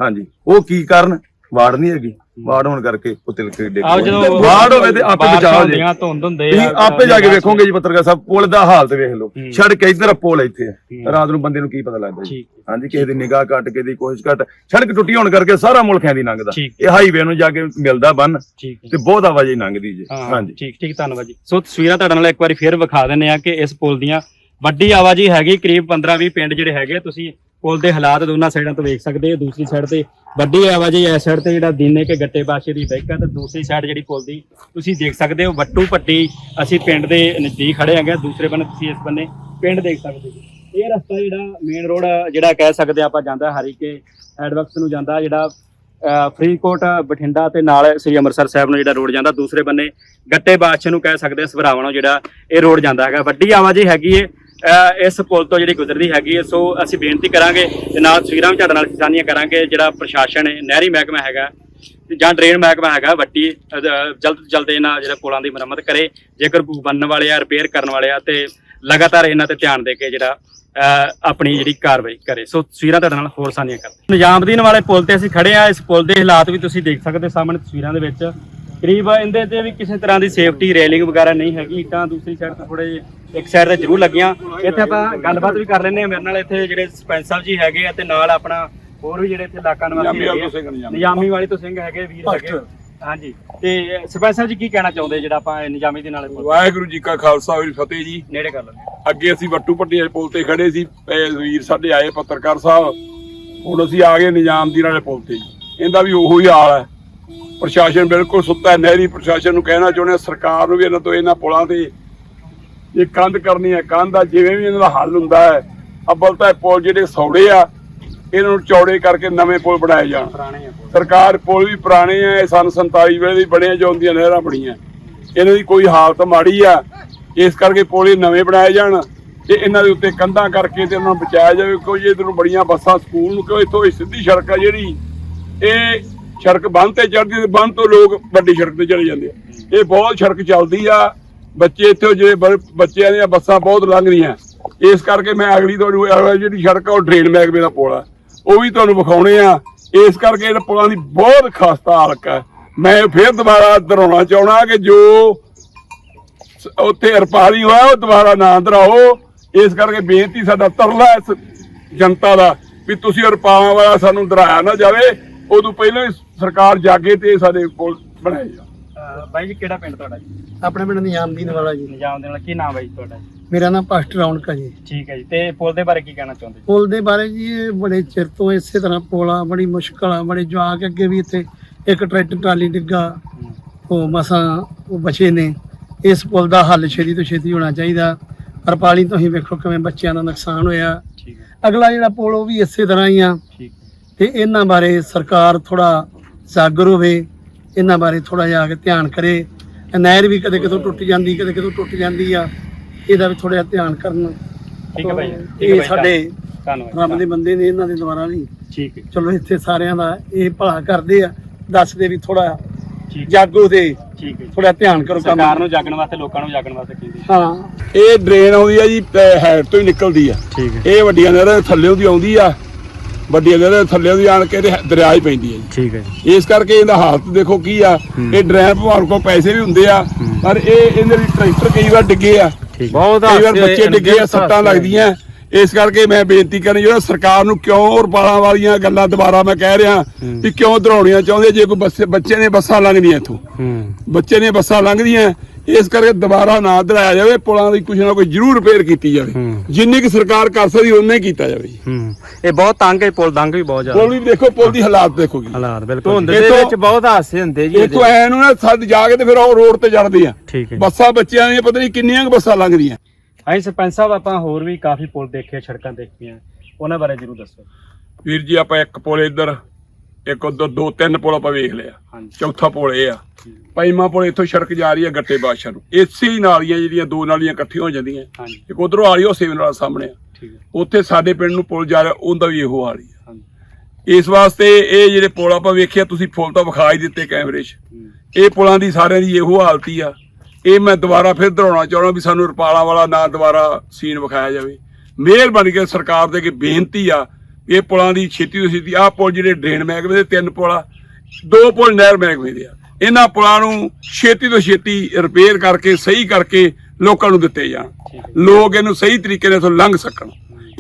ਹਾਂਜੀ ਉਹ ਕੀ ਕਾਰਨ? ਵਾੜ ਨਹੀਂ ਹੈਗੀ ਵਾੜ ਹੋਣ ਕਰਕੇ ਉਹ ਤਿਲਕ ਡਿੱਗ। ਜਦੋਂ ਵਾੜ ਹੋਵੇ ਤੇ ਆਪੇ ਬਾਰਿਸ਼ਾਂ ਬਚਾਓ ਜੀ। ਹੁੰਦੀਆਂ, ਧੁੰਦ ਹੁੰਦੇ ਤੁਸੀਂ ਆ, ਆਪੇ ਜਾ ਕੇ ਵੇਖੋਗੇ ਜੀ ਪੱਤਰਕਾਰ ਸਾਹਿਬ ਪੁਲ ਦਾ ਹਾਲਤ ਵੇਖ ਲਓ। ਹੂੰ। ਸੜਕ ਇੱਧਰ ਪੁਲ ਇੱਥੇ। ਹੂੰ। ਰਾਤ ਨੂੰ ਬੰਦੇ ਨੂੰ ਕੀ ਪਤਾ ਲੱਗਦਾ ਜੀ। ਠੀਕ ਹਾਂਜੀ ਕਿਸੇ ਦੀ ਨਿਗਾਹ ਘੱਟ ਕਿਸੇ ਦੀ ਕੋਸ਼ਿਸ਼ ਘੱਟ। ਸੜਕ ਟੁੱਟੀ ਹੋਣ ਕਰਕੇ ਸਾਰਾ ਮੁਲਕ ਐਂ ਦੀ ਲੰਘਦਾ। ਠੀਕ। ਇਹ ਹਾਈਵੇ ਨੂੰ ਜਾ ਕੇ ਮਿਲਦਾ ਬੰਨ ਠੀਕ ਹੈ। ਤੇ ਬਹੁਤ ਆਵਾਜਾਈ ਲੰਘਦੀ ਜੀ। ਹਾਂ ਹਾਂਜੀ। ਠੀਕ ਠੀਕ ਧੰਨਵਾਦ ਜੀ। ਸੋ ਤਸਵੀਰਾਂ ਤੁਹਾਡੇ ਨਾਲ ਇੱਕ ਵਾਰੀ ਫੇਰ ਵਿਖਾ ਦਿੰਨੇ ਆ ਕਿ ਇਸ ਪੁਲ ਦੀਆਂ ਵੱਡੀ ਆਵਾਜਾਈ ਹੈਗੀ ਕਰੀਬ 15-20 ਪਿੰਡ ਜਿਹੜੇ ਹੈਗੇ ਆ, ਤੁਸੀਂ ਪੁਲ ਦੇ ਹਾਲਾਤ ਦੋਨਾਂ ਸਾਈਡਾਂ ਤੋਂ ਵੇਖ ਸਕਦੇ ਹੋ ਦੂਸਰੀ ਸਾਈਡ ਤੇ ਵੱਡੀ ਆਵਾਜਾਈ ਇਸ ਸਾਈਡ ਤੇ ਜਿਹੜਾ ਦੀਨੇ ਕੇ ਗੱਟੇ ਬਾਸ਼ੇ ਦੀ ਬੈਕ ਹੈ ਤੇ ਦੂਸਰੀ ਸਾਈਡ ਜਿਹੜੀ ਪੁਲ ਦੀ ਤੁਸੀਂ ਦੇਖ ਸਕਦੇ ਹੋ ਵੱਟੂ ਪੱਟੀ ਅਸੀਂ ਪਿੰਡ ਦੇ ਨਜ਼ਦੀਕ ਖੜੇ ਹੈਗੇ ਦੂਸਰੇ ਬੰਨੇ ਤੁਸੀਂ ਇਸ ਬੰਨੇ ਪਿੰਡ ਦੇਖ ਸਕਦੇ ਹੋ। ਇਹ ਰਸਤਾ ਜਿਹੜਾ ਮੇਨ ਰੋਡ ਜਿਹੜਾ ਕਹਿ ਸਕਦੇ ਆਪਾਂ ਜਾਂਦਾ ਹਰੀਕੇ ਐਡਵਕਸ ਨੂੰ ਜਾਂਦਾ ਜਿਹੜਾ ਫਰੀਦਕੋਟ ਬਠਿੰਡਾ ਤੇ ਨਾਲ ਸ੍ਰੀ ਅੰਮ੍ਰਿਤਸਰ ਸਾਹਿਬ ਨੂੰ ਜਿਹੜਾ ਰੋਡ ਜਾਂਦਾ ਦੂਸਰੇ ਬੰਨੇ ਗੱਟੇ ਬਾਦਸ਼ਾਹ ਨੂੰ ਕਹਿ ਸਕਦੇ ਆ ਸਭਰਾਵਾਂ ਨੂੰ ਜਿਹੜਾ ਇਹ ਰੋਡ ਜਾਂਦਾ ਹੈਗਾ। ਵੱਡੀ ਆਵਾਜਾਈ ਹੈਗੀ ਏ। ਇਸ ਪੁਲ ਤੋਂ ਜਿਹੜੀ ਗੁਜ਼ਰਦੀ ਹੈਗੀ ਏ ਸੋ ਅਸੀਂ ਬੇਨਤੀ ਕਰਾਂਗੇ ਤੇ ਨਾਲ ਤਸਵੀਰਾਂ ਵੀ ਤੁਹਾਡੇ ਨਾਲ ਸਾਂਝੀਆਂ ਕਰਾਂਗੇ ਜਿਹੜਾ ਪ੍ਰਸ਼ਾਸਨ ਨਹਿਰੀ ਮਹਿਕਮਾ ਹੈਗਾ ਜਾਂ ਡਰੇਨ ਮਹਿਕਮਾ ਹੈਗਾ ਵੱਟੀ ਜਲਦ ਤੋਂ ਜਲਦ ਇਹਨਾਂ ਜਿਹੜਾ ਪੁਲਾਂ ਦੀ ਮੁਰੰਮਤ ਕਰੇ ਜੇਕਰ ਕੋਈ ਬਣਨ ਵਾਲੇ ਆ ਰਿਪੇਅਰ ਕਰਨ ਵਾਲੇ ਆ ਤੇ ਲਗਾਤਾਰ ਇਹਨਾਂ ਤੇ ਧਿਆਨ ਦੇ ਕੇ ਜਿਹੜਾ ਅਹ, ਆਪਣੀ ਜਿਹੜੀ ਕਾਰਵਾਈ ਕਰੇ। ਸੋ ਤਸਵੀਰਾਂ ਤੁਹਾਡੇ ਨਾਲ ਹੋਰ ਸਾਂਝੀਆਂ ਕਰਦੇ ਨਿਜ਼ਾਮਦੀਨ ਵਾਲੇ ਪੁਲ ਤੇ ਅਸੀਂ ਖੜੇ ਆ ਇਸ ਪੁਲ ਦੇ ਹਾਲਾਤ ਵੀ ਤੁਸੀਂ ਦੇਖ ਸਕਦੇ ਹੋ ਸਾਹਮਣੇ ਤਸਵੀਰਾਂ ਦੇ ਵਿੱਚ। ਕਰੀਬ ਇਹਦੇ ਤੇ ਵੀ ਕਿਸੇ ਤਰ੍ਹਾਂ ਦੀ ਸੇਫਟੀ ਰੇਲਿੰਗ ਵਗੈਰਾ ਨਹੀਂ ਹੈਗੀ ਤਾਂ ਦੂਸਰੀ ਸਾਈਡ ਤੇ ਥੋੜੇ ਇੱਕ ਸਾਈਡ ਤੇ ਜ਼ਰੂਰ ਲੱਗੀਆਂ। ਇੱਥੇ ਆਪਾਂ ਗੱਲਬਾਤ ਵੀ ਕਰ ਲੈਂਦੇ ਆ ਮੇਰੇ ਨਾਲ ਇੱਥੇ ਜਿਹੜੇ ਸਰਪੰਚ ਸਾਹਿਬ ਜੀ ਹੈਗੇ ਆ ਤੇ ਨਾਲ ਆਪਣਾ ਹੋਰ ਵੀ ਜਿਹੜੇ ਇੱਥੇ ਇਲਾਕਾ ਨਿਵਾਸੀ ਨਿਜ਼ਾਮੀ ਹੈਗੇ ਵਾਲੇ ਤੋਂ ਸਿੰਘ ਆ। ਨਿਜ਼ਾਮੀ। ਨਿਜ਼ਾਮੀ ਵਾਲੀ ਤੋਂ ਸਿੰਘ ਹੈਗੇ ਵੀਰ ਹੈਗੇ। ਹਾਂਜੀ। ਤੇ ਸਰਪੰਚ ਸਾਹਿਬ ਜੀ ਕੀ ਕਹਿਣਾ ਚਾਹੁੰਦੇ ਜਿਹੜਾ ਆਪਾਂ ਨਿਜ਼ਾਮੀ ਦੇ ਨਾਲ ਵਾਹਿਗੁਰੂ ਜੀ ਕਾ ਖਾਲਸਾ ਵਾਹਿਗੁਰੂ ਫਤਿਹ ਜੀ। ਨੇੜੇ ਕਰ ਲੈਂਦੇ ਅੱਗੇ ਅਸੀਂ ਵੱਟੂ ਪੱਟੀਆਂ ਦੇ ਪੁਲ ਤੇ ਖੜੇ ਸੀ ਵੀਰ ਸਾਡੇ ਆਏ ਪੱਤਰਕਾਰ ਸਾਹਿਬ। ਹੁਣ ਅਸੀਂ ਆ ਗਏ ਨਿਜ਼ਾਮਦੀਨ ਵਾਲੇ ਪੁਲ ਤੇ ਜੀ। ਇਹਦਾ ਵੀ ਉਹੋ ਹੀ ਹਾਲ ਹੈ। ਪ੍ਰਸ਼ਾਸਨ ਬਿਲਕੁਲ ਸੁੱਤਾ ਹੈ ਨਹਿਰੀ ਪ੍ਰਸ਼ਾਸਨ ਨੂੰ ਕਹਿਣਾ ਚਾਹੁੰਦੇ ਸਰਕਾਰ ਨੂੰ ਵੀ ਇਹਨਾਂ ਤੋਂ ਇਹਨਾਂ ਪੁਲਾਂ ਤੇ ਇਹ ਕੰਧ ਕਰਨੀ ਹੈ ਕੰਧ ਆ ਜਿਵੇਂ ਵੀ ਇਹਨਾਂ ਦਾ ਹੱਲ ਹੁੰਦਾ ਹੈ ਅੱਬਲ ਤਾਂ ਇਹ ਪੁਲ ਜਿਹੜੇ ਸੌੜੇ ਆ ਇਹਨਾਂ ਨੂੰ ਚੌੜੇ ਕਰਕੇ ਨਵੇਂ ਪੁਲ ਬਣਾਏ ਜਾਣ ਪੁਰਾਣੇ ਆ ਪੁਲ। ਸਰਕਾਰ ਪੁਲ ਵੀ ਪੁਰਾਣੇ ਆ ਇਹ ਸਨ 47 ਵੇਲੇ ਦੀ ਬਣਿਆ ਜੋ ਹੁੰਦੀਆਂ ਨਹਿਰਾਂ ਬਣੀਆਂ ਇਹਨਾਂ ਦੀ ਕੋਈ ਹਾਲਤ ਮਾੜੀ ਆ ਇਸ ਕਰਕੇ ਪੁਲ ਇਹ ਨਵੇਂ ਬਣਾਏ ਜਾਣ ਤੇ ਇਹਨਾਂ ਦੇ ਉੱਤੇ ਕੰਧਾਂ ਕਰਕੇ ਤੇ ਉਹਨਾਂ ਨੂੰ ਬਚਾਇਆ ਜਾਵੇ ਕੋਈ ਇਧਰ ਨੂੰ ਬੜੀਆਂ ਬੱਸਾਂ ਸਕੂਲ ਨੂੰ ਕਿਉਂ ਇੱਥੋਂ ਸਿੱਧੀ ਸੜਕ ਆ ਜਿਹੜੀ ਇਹ ਸੜਕ ਬੰਦ ਤੇ ਚੜਦੀ ਤੇ ਬੰਦ ਤੋਂ ਲੋਕ ਵੱਡੀ ਸੜਕ ਤੇ ਚਲੇ ਜਾਂਦੇ ਆ। ਇਹ ਬਹੁਤ ਸੜਕ ਚੱਲਦੀ ਆ। ਬੱਚੇ ਇੱਥੇ ਜਿਹੜੇ ਬੱਚਿਆਂ ਦੀਆਂ ਬੱਸਾਂ ਬਹੁਤ ਲੰਘ ਰਹੀਆਂ ਇਸ ਕਰਕੇ ਮੈਂ ਅਗਲੀ ਤੁਹਾਨੂੰ ਜਿਹੜੀ ਸੜਕ ਆ, ਉਹ ਡਰੇਨ ਮਹਿਕਮੇ ਦਾ ਪੁਲ ਆ। ਉਹ ਵੀ ਤੁਹਾਨੂੰ ਵਿਖਾਉਣੇ ਆ। ਇਸ ਕਰਕੇ ਇਹਨਾਂ ਪੁਲਾਂ ਦੀ ਬਹੁਤ ਖਾਸਤਾ ਹਾਲਤ ਹੈ ਮੈਂ ਫਿਰ ਦੁਬਾਰਾ ਦੁਹਰਾਉਣਾ ਚਾਹਣਾ ਕਿ ਜੋ ਉੱਥੇ ਅਰਪਾਲੀ ਹੋਇਆ, ਉਹ ਦੁਬਾਰਾ ਨਾ ਦੁਹਰਾਓ। ਇਸ ਕਰਕੇ ਬੇਨਤੀ, ਸਾਡਾ ਤਰਲਾ ਇਸ ਜਨਤਾ ਦਾ, ਵੀ ਤੁਸੀਂ ਅਰਪਾਲਾਂ ਵਾਲਾ ਸਾਨੂੰ ਦੁਹਰਾਇਆ ਨਾ ਜਾਵੇ। ਉਦੋਂ ਪਹਿਲਾਂ ਹੀ ਸਰਕਾਰ ਜਾਗੇ ਤੇ ਸਾਡੇ ਪੁਲ ਬਣਾਏ ਜਾ ਅਹ ਬਾਈ ਜੀ ਕਿਹੜਾ ਪਿੰਡ ਤੁਹਾਡਾ ਜੀ? ਆਪਣੇ ਪਿੰਡ ਨਿਜ਼ਾਮਦੀਨ ਵਾਲਾ ਜੀ। ਨਿਜ਼ਾਮ ਦੇ ਨਾਲ ਕੀ ਨਾਮ ਬਾਈ ਜੀ ਤੁਹਾਡਾ ਜੀ? ਮੇਰਾ ਨਾਮ ਪਾਸਟਰ ਰੌਣਕ ਹੈ ਜੀ। ਠੀਕ ਹੈ ਜੀ ਤੇ ਪੁਲ ਦੇ ਬਾਰੇ ਕੀ ਕਹਿਣਾ ਚਾਹੁੰਦੇ ਜੀ? ਪੁਲ ਦੇ ਬਾਰੇ ਜੀ ਇਹ ਬੜੇ ਚਿਰ ਤੋਂ ਇਸੇ ਤਰ੍ਹਾਂ ਪੁਲ ਆ ਬੜੀ ਮੁਸ਼ਕਲ ਆ ਬੜੇ ਜਵਾਕ ਅੱਗੇ ਵੀ ਇੱਥੇ ਇੱਕ ਟਰੈਕਟਰ ਟਰਾਲੀ ਡਿੱਗਾ। ਉਹ ਮਸਾਂ ਉਹ ਬਚੇ ਨੇ। ਇਸ ਪੁਲ ਦਾ ਹੱਲ ਛੇਤੀ ਤੋਂ ਛੇਤੀ ਹੋਣਾ ਚਾਹੀਦਾ। ਹਰਪਾਲੀ ਤੋਂ ਹੀ ਵੇਖੋ ਕਿਵੇਂ ਬੱਚਿਆਂ ਦਾ ਨੁਕਸਾਨ ਹੋਇਆ। ਠੀਕ ਹੈ ਅਗਲਾ ਜਿਹੜਾ ਪੁਲ ਉਹ ਵੀ ਇਸੇ ਤਰ੍ਹਾਂ ਹੀ ਆ। ਠੀਕ ਤੇ ਇਹਨਾਂ ਬਾਰੇ ਸਰਕਾਰ ਥੋੜਾ ਜਾਗਰ ਹੋਵੇ ਇਹਨਾਂ ਬਾਰੇ ਥੋੜਾ ਜਿਹਾ ਆ ਕੇ ਧਿਆਨ ਕਰੇ। ਨਹਿਰ ਵੀ ਕਦੇ ਕਿਤੋਂ ਟੁੱਟ ਜਾਂਦੀ ਕਦੇ ਕਿਤੋਂ ਟੁੱਟ ਜਾਂਦੀ ਆ ਇਹਦਾ ਵੀ ਥੋੜਾ ਜਿਹਾ ਧਿਆਨ ਕਰਨ। ਠੀਕ ਹੈ ਠੀਕ ਹੈ ਇਹ ਸਾਡੇ ਧੰਨਵਾਦ। ਰੱਬ ਦੇ ਬੰਦੇ ਨੇ ਇਹਨਾਂ ਦੇ ਦੁਆਰਾ ਵੀ। ਠੀਕ ਹੈ। ਚਲੋ ਇੱਥੇ ਸਾਰਿਆਂ ਦਾ ਇਹ ਭਲਾ ਕਰਦੇ ਆ ਦੱਸਦੇ ਵੀ ਥੋੜਾ ਠੀਕ। ਜਾਗੋ ਤੇ ਠੀਕ ਹੈ ਜੀ। ਥੋੜਾ ਧਿਆਨ ਕਰੋ ਕੰਮ। ਸਰਕਾਰ ਨੂੰ ਜਾਗਣ ਵਾਸਤੇ ਲੋਕਾਂ ਨੂੰ ਜਾਗਣ ਵਾਸਤੇ ਕੀ ਹਾਂ। ਇਹ ਡਰੇਨ ਆਉਂਦੀ ਆ ਜੀ ਹੈਡ ਤੋਂ ਹੀ ਨਿਕਲਦੀ ਆ। ਠੀਕ ਹੈ। ਇਹ ਵੱਡੀਆਂ ਨਹਿਰਾਂ ਦੇ ਥੱਲੇੋਂ ਦੀ ਆਉਂਦੀ ਆ। ਨਹਿਰਾਂ ਦੇ ਥੱਲੇੋਂ ਦੀ ਆਣ ਕੇ ਤੇ ਦਰਿਆ 'ਚ ਪੈਂਦੀ ਆ ਜੀ। ਠੀਕ ਹੈ ਜੀ। ਇਸ ਕਰਕੇ ਇਹਦਾ ਹਾਲਤ ਦੇਖੋ ਕੀ ਆ ਇਹ ਡਰਾਈਵਰ ਭਗਵਾਨ ਕੋਲ ਪੈਸੇ ਵੀ ਹੁੰਦੇ ਆ ਪਰ ਇਹ ਇਹਦੇ ਲਈ ਟਰੈਕਟਰ ਕਈ ਵਾਰ ਡਿੱਗੇ ਆ। ਬਹੁਤ ਕਈ ਵਾਰ ਬੱਚੇ ਡਿੱਗੇ ਆ ਸੱਟਾਂ ਲੱਗਦੀਆਂ। ਇਸ ਕਰਕੇ ਮੈਂ ਬੇਨਤੀ ਕਰਨੀ ਜਿਹੜਾ ਸਰਕਾਰ ਨੂੰ ਕਿਉਂ ਰਪਾਲਾਂ ਵਾਲੀਆਂ ਗੱਲਾਂ ਦੁਬਾਰਾ ਮੈਂ ਕਹਿ ਰਿਹਾ ਵੀ ਕਿਉਂ ਦਰਾਉਣੀਆਂ ਚਾਹੁੰਦੇ ਜੇ ਕੋਈ ਬੱਸੇ ਬੱਚੇ ਨੇ ਬੱਸਾਂ ਲੰਘਦੀਆਂ ਇੱਥੋਂ। ਬੱਚੇ ਨੇ ਬੱਸਾਂ ਲੰਘਦੀਆਂ ਇਸ ਕਰਕੇ ਦੁਬਾਰਾ ਨਾ ਦਰਾਇਆ ਜਾਵੇ ਪੁਲਾਂ ਦੀ ਕੁਝ ਨਾ ਕੋਈ ਜ਼ਰੂਰ ਰਿਪੇਅਰ ਕੀਤੀ ਜਾਵੇ। ਜਿੰਨੀ ਕਿ ਸਰਕਾਰ ਕਰ ਸਕਦੀ ਉਹਨੇ ਕੀਤਾ ਜਾਵੇ ਜੀ। ਹੂੰ। ਇਹ ਬਹੁਤ ਤੰਗ ਹੈ ਪੁਲ ਤੰਗ ਵੀ ਬਹੁਤ ਪੁਲ ਵੀ ਦੇਖੋ ਪੁਲ ਦੀ ਹਾਲਾਤ ਦੇਖੋ ਜੀ। ਹਾਲਾਤ ਬਿਲਕੁਲ ਧੁੰਦ ਦੇ ਇੱਥੋਂ- ਵਿੱਚ ਬਹੁਤ ਹਾਸੇ ਹੁੰਦੇ ਜੀ ਇੱਥੋਂ ਐ ਨੂੰ ਨਾ ਸੱਦ ਜਾ ਕੇ ਤੇ ਫਿਰ ਉਹ ਰੋਡ ਤੇ ਚੜਦੇ ਆ। ਠੀਕ ਹੈ। ਬੱਸਾਂ ਬੱਚਿਆਂ ਦੀਆਂ ਪਤਾ ਨਹੀਂ ਕਿੰਨੀਆਂ ਬੱਸਾਂ ਲੰਘਦੀਆਂ। ਹਾਂਜੀ ਸਰਪੰਚ ਸਾਹਿਬ ਆਪਾਂ ਹੋਰ ਵੀ ਕਾਫੀ ਪੁਲ ਦੇਖੇ ਸੜਕਾਂ ਦੇਖੀਆਂ। ਉਹਨਾਂ ਬਾਰੇ ਜਰੂਰ ਦੱਸੋ। ਵੀਰ ਜੀ ਆਪਾਂ ਇੱਕ ਪੁਲ ਇੱਧਰ ਇੱਕ ਉਧਰ ਦੋ ਤਿੰਨ ਪੁਲ ਆਪਾਂ ਵੇਖ ਲਿਆ। ਚੌਥਾ ਪੁਲ ਇਹ ਆ। ਪੰਜਵਾਂ ਪੁਲ ਇੱਥੋਂ ਸੜਕ ਜਾ ਰਹੀ ਹੈ ਗੱਟੇ ਬਾਦਸ਼ਾਹ ਨੂੰ। ਇਸੇ ਨਾਲੀਆਂ ਜਿਹੜੀਆਂ ਦੋ ਨਾਲੀਆਂ ਇਕੱਠੀਆਂ ਹੋ ਜਾਂਦੀਆਂ। ਇੱਕ ਉਧਰੋਂ ਆ ਰਹੀ ਉਹ ਸੇਵਨ ਵਾਲਾ ਸਾਹਮਣੇ ਆ। ਉੱਥੇ ਸਾਡੇ ਪਿੰਡ ਨੂੰ ਪੁਲ ਜਾ ਰਿਹਾ ਉਹਦਾ ਵੀ ਇਹੋ ਹਾਲ ਹੀ ਆ। ਇਸ ਵਾਸਤੇ ਇਹ ਜਿਹੜੇ ਪੁਲ ਆਪਾਂ ਵੇਖਿਆ ਤੁਸੀਂ ਫੁੱਲ ਤਾਂ ਵਿਖਾ ਹੀ ਦਿੱਤੇ ਕੈਮਰੇ 'ਚ। ਇਹ ਪੁਲਾਂ ਦੀ ਸਾਰਿਆਂ ਦੀ ਇਹੋ ਹਾਲਤ ਹੀ ਆ। ਇਹ ਮੈਂ ਦੁਬਾਰਾ ਫਿਰ ਦੁਹਰਾਉਣਾ ਚਾਹੁੰਦਾ ਵੀ ਸਾਨੂੰ ਰਪਾਲਾ ਵਾਲਾ ਨਾ ਦੁਬਾਰਾ ਸੀਨ ਵਿਖਾਇਆ ਜਾਵੇ। ਮਿਹਰਬਾਨੀ ਕੇ ਸਰਕਾਰ ਦੇ ਅੱਗੇ ਬੇਨਤੀ ਆ ਇਹ ਪੁਲਾਂ ਦੀ ਛੇਤੀ ਤੋਂ ਛੇਤੀ ਆਹ ਪੁਲ ਜਿਹੜੇ ਡਰੇਨ ਮਹਿਕਮੇ ਦੇ ਤਿੰਨ ਪੁਲ ਆ ਦੋ ਪੁਲ ਨਹਿਰ ਮਹਿਕਮੇ ਦੇ ਆ। ਇਹਨਾਂ ਪੁਲਾਂ ਨੂੰ ਛੇਤੀ ਤੋਂ ਛੇਤੀ ਰਿਪੇਅਰ ਕਰਕੇ ਸਹੀ ਕਰਕੇ ਲੋਕਾਂ ਨੂੰ ਦਿੱਤੇ ਜਾਣ। ਲੋਕ ਇਹਨੂੰ ਸਹੀ ਤਰੀਕੇ ਨਾਲ ਇੱਥੋਂ ਲੰਘ ਸਕਣ।